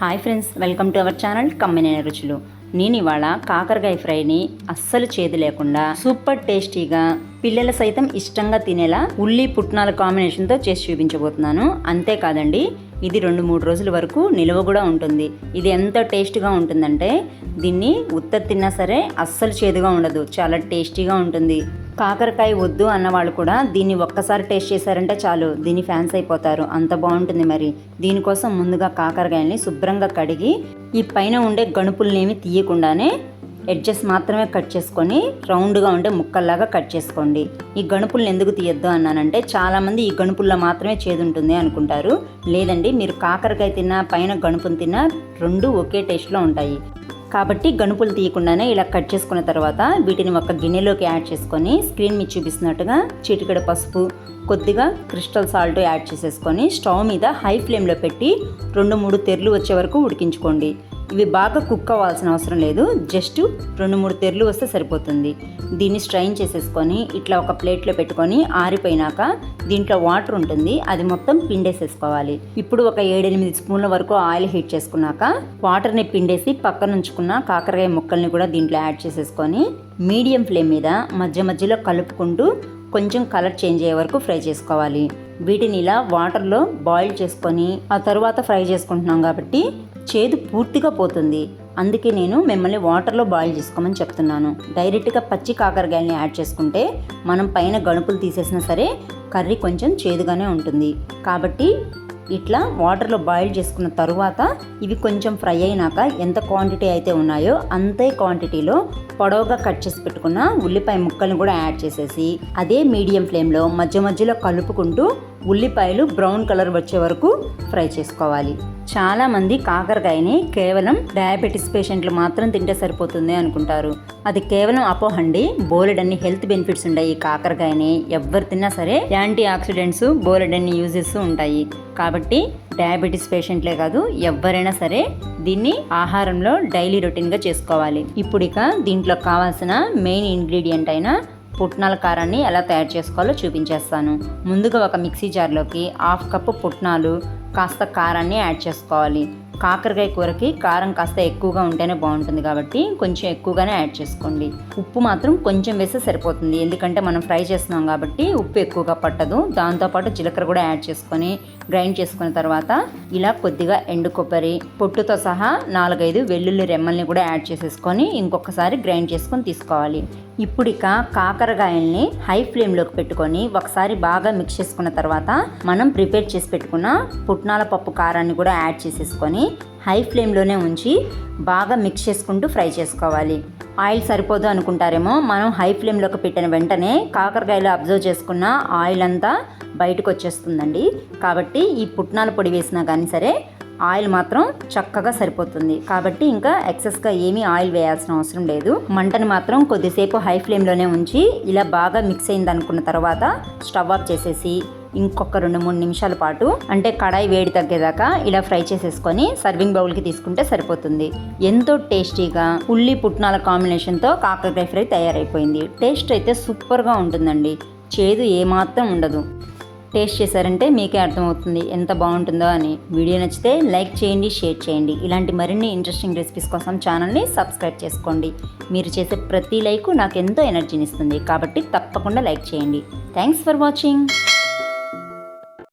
Hi friends welcome to our channel కమ్మినైన రుచులు నేను ఇవాళ కాకరకాయ ఫ్రైని అస్సలు చేదు లేకుండా సూపర్ టేస్టీగా పిల్లలు సైతం ఇష్టంగా తినేలా ఉల్లి పుట్నాల కాంబినేషన్తో చేసి చూపించబోతున్నాను. అంతేకాదండి ఇది రెండు మూడు రోజుల వరకు నిల్వ కూడా ఉంటుంది. ఇది ఎంత టేస్ట్గా ఉంటుందంటే దీన్ని ఉత్త తిన్నా సరే అస్సలు చేదుగా ఉండదు. చాలా టేస్టీగా ఉంటుంది. కాకరకాయ వద్దు అన్న వాళ్ళు కూడా దీన్ని ఒక్కసారి టేస్ట్ చేశారంటే చాలు దీని ఫ్యాన్స్ అయిపోతారు. అంత బాగుంటుంది మరి. దీనికోసం ముందుగా కాకరకాయల్ని శుభ్రంగా కడిగి ఈ పైన ఉండే గణుపులనేమి తీయకుండానే ఎడ్జెస్ మాత్రమే కట్ చేసుకొని రౌండ్గా ఉండే ముక్కల్లాగా కట్ చేసుకోండి. ఈ గణుపులను ఎందుకు తీయొద్దు అన్నానంటే చాలామంది ఈ గణుపుల్లో మాత్రమే చేదు ఉంటుంది అనుకుంటారు. లేదండి మీరు కాకరకాయ తిన్నా పైన గణుపుని తిన్నా రెండు ఒకే టేస్ట్లో ఉంటాయి. కాబట్టి గణుపులు తీయకుండానే ఇలా కట్ చేసుకున్న తర్వాత వీటిని ఒక గిన్నెలోకి యాడ్ చేసుకొని స్క్రీన్ మీద చూపిస్తున్నట్టుగా చిటికడ పసుపు కొద్దిగా క్రిస్టల్ సాల్ట్ యాడ్ చేసేసుకొని స్టవ్ మీద హై ఫ్లేమ్లో పెట్టి రెండు మూడు తెరలు వచ్చే వరకు ఉడికించుకోండి. ఇవి బాగా కుక్ అవ్వాల్సిన అవసరం లేదు. జస్ట్ రెండు మూడు తెరలు వస్తే సరిపోతుంది. దీన్ని స్ట్రైన్ చేసేసుకొని ఇట్లా ఒక ప్లేట్లో పెట్టుకొని ఆరిపోయినాక దీంట్లో వాటర్ ఉంటుంది. అది మొత్తం పిండేసేసుకోవాలి. ఇప్పుడు ఒక ఏడెనిమిది స్పూన్ల వరకు ఆయిల్ హీట్ చేసుకున్నాక వాటర్ని పిండేసి పక్కన ఉంచుకున్న కాకరకాయ ముక్కల్ని కూడా దీంట్లో యాడ్ చేసేసుకొని మీడియం ఫ్లేమ్ మీద మధ్య మధ్యలో కలుపుకుంటూ కొంచెం కలర్ చేంజ్ అయ్యే వరకు ఫ్రై చేసుకోవాలి. వీటిని ఇలా వాటర్లో బాయిల్ చేసుకొని ఆ తర్వాత ఫ్రై చేసుకుంటున్నాం కాబట్టి చేదు పూర్తిగా పోతుంది. అందుకే నేను మిమ్మల్ని వాటర్లో బాయిల్ చేసుకోమని చెప్తున్నాను. డైరెక్ట్గా పచ్చి కాకరకాయలని యాడ్ చేసుకుంటే మనం పైన గణుపులు తీసేసినా సరే కర్రీ కొంచెం చేదుగానే ఉంటుంది. కాబట్టి ఇట్లా వాటర్లో బాయిల్ చేసుకున్న తరువాత ఇవి కొంచెం ఫ్రై అయినాక ఎంత క్వాంటిటీ అయితే ఉన్నాయో అంతే క్వాంటిటీలో పొడవుగా కట్ చేసి పెట్టుకున్న ఉల్లిపాయ ముక్కలను కూడా యాడ్ చేసేసి అదే మీడియం ఫ్లేమ్లో మధ్య మధ్యలో కలుపుకుంటూ ఉల్లిపాయలు బ్రౌన్ కలర్ వచ్చే వరకు ఫ్రై చేసుకోవాలి. చాలామంది కాకరకాయని కేవలం డయాబెటీస్ పేషెంట్లు మాత్రం తింటే సరిపోతుంది అనుకుంటారు. అది కేవలం అపోహండి. బోలెడన్ని హెల్త్ బెనిఫిట్స్ ఉంటాయి ఈ కాకరకాయని. ఎవరు తిన్నా సరే యాంటీ ఆక్సిడెంట్స్ బోలెడన్ని యూజెస్ ఉంటాయి. కాబట్టి డయాబెటీస్ పేషెంట్లే కాదు ఎవరైనా సరే దీన్ని ఆహారంలో డైలీ రొటీన్గా చేసుకోవాలి. ఇప్పుడిక దీంట్లో కావాల్సిన మెయిన్ ఇంగ్రీడియంట్ అయిన పుట్నాల కారాన్ని ఎలా తయారు చేసుకోవాలో చూపించేస్తాను. ముందుగా ఒక మిక్సీ జార్లోకి హాఫ్ కప్పు పుట్నాలు కాస్త కారాన్ని యాడ్ చేసుకోవాలి. కాకరకాయ కూరకి కారం కాస్త ఎక్కువగా ఉంటేనే బాగుంటుంది కాబట్టి కొంచెం ఎక్కువగానే యాడ్ చేసుకోండి. ఉప్పు మాత్రం కొంచెం వేస్తే సరిపోతుంది. ఎందుకంటే మనం ఫ్రై చేస్తున్నాం కాబట్టి ఉప్పు ఎక్కువగా పట్టదు. దాంతోపాటు జీలకర్ర కూడా యాడ్ చేసుకొని గ్రైండ్ చేసుకున్న తర్వాత ఇలా కొద్దిగా ఎండు కొబ్బరి పొట్టుతో సహా నాలుగైదు వెల్లుల్లి రెమ్మల్ని కూడా యాడ్ చేసేసుకొని ఇంకొకసారి గ్రైండ్ చేసుకొని తీసుకోవాలి. ఇప్పుడు ఇక కాకరకాయల్ని హై ఫ్లేమ్లోకి పెట్టుకొని ఒకసారి బాగా మిక్స్ చేసుకున్న తర్వాత మనం ప్రిపేర్ చేసి పెట్టుకున్న పుట్నాల పప్పు కారాన్ని కూడా యాడ్ చేసేసుకొని హై ఫ్లేమ్లోనే ఉంచి బాగా మిక్స్ చేసుకుంటూ ఫ్రై చేసుకోవాలి. ఆయిల్ సరిపోదు అనుకుంటారేమో మనం హై ఫ్లేమ్లోకి పెట్టిన వెంటనే కాకరకాయలు అబ్జర్వ్ చేసుకున్న ఆయిల్ అంతా బయటకు వచ్చేస్తుందండి. కాబట్టి ఈ పుట్నాల పొడి వేసినా కానీ సరే ఆయిల్ మాత్రం చక్కగా సరిపోతుంది. కాబట్టి ఇంకా ఎక్సెస్గా ఏమీ ఆయిల్ వేయాల్సిన అవసరం లేదు. మంటను మాత్రం కొద్దిసేపు హై ఫ్లేమ్లోనే ఉంచి ఇలా బాగా మిక్స్ అయింది అనుకున్న తర్వాత స్టవ్ ఆఫ్ చేసేసి ఇంకొక రెండు మూడు నిమిషాల పాటు అంటే కడాయి వేడి తగ్గేదాకా ఇలా ఫ్రై చేసేసుకొని సర్వింగ్ బౌల్కి తీసుకుంటే సరిపోతుంది. ఎంతో టేస్టీగా ఉల్లి పుట్నాల కాంబినేషన్తో కాకరకాయ ఫ్రై తయారైపోయింది. టేస్ట్ అయితే సూపర్గా ఉంటుందండి. చేదు ఏమాత్రం ఉండదు. టేస్ట్ చేశారంటే మీకే అర్థమవుతుంది ఎంత బాగుంటుందో అని. వీడియో నచ్చితే లైక్ చేయండి షేర్ చేయండి. ఇలాంటి మరిన్ని ఇంట్రెస్టింగ్ రెసిపీస్ కోసం ఛానల్ని సబ్స్క్రైబ్ చేసుకోండి. మీరు చేసే ప్రతి లైక్ నాకు ఎంతో ఎనర్జీని ఇస్తుంది. కాబట్టి తప్పకుండా లైక్ చేయండి. Thanks for watching.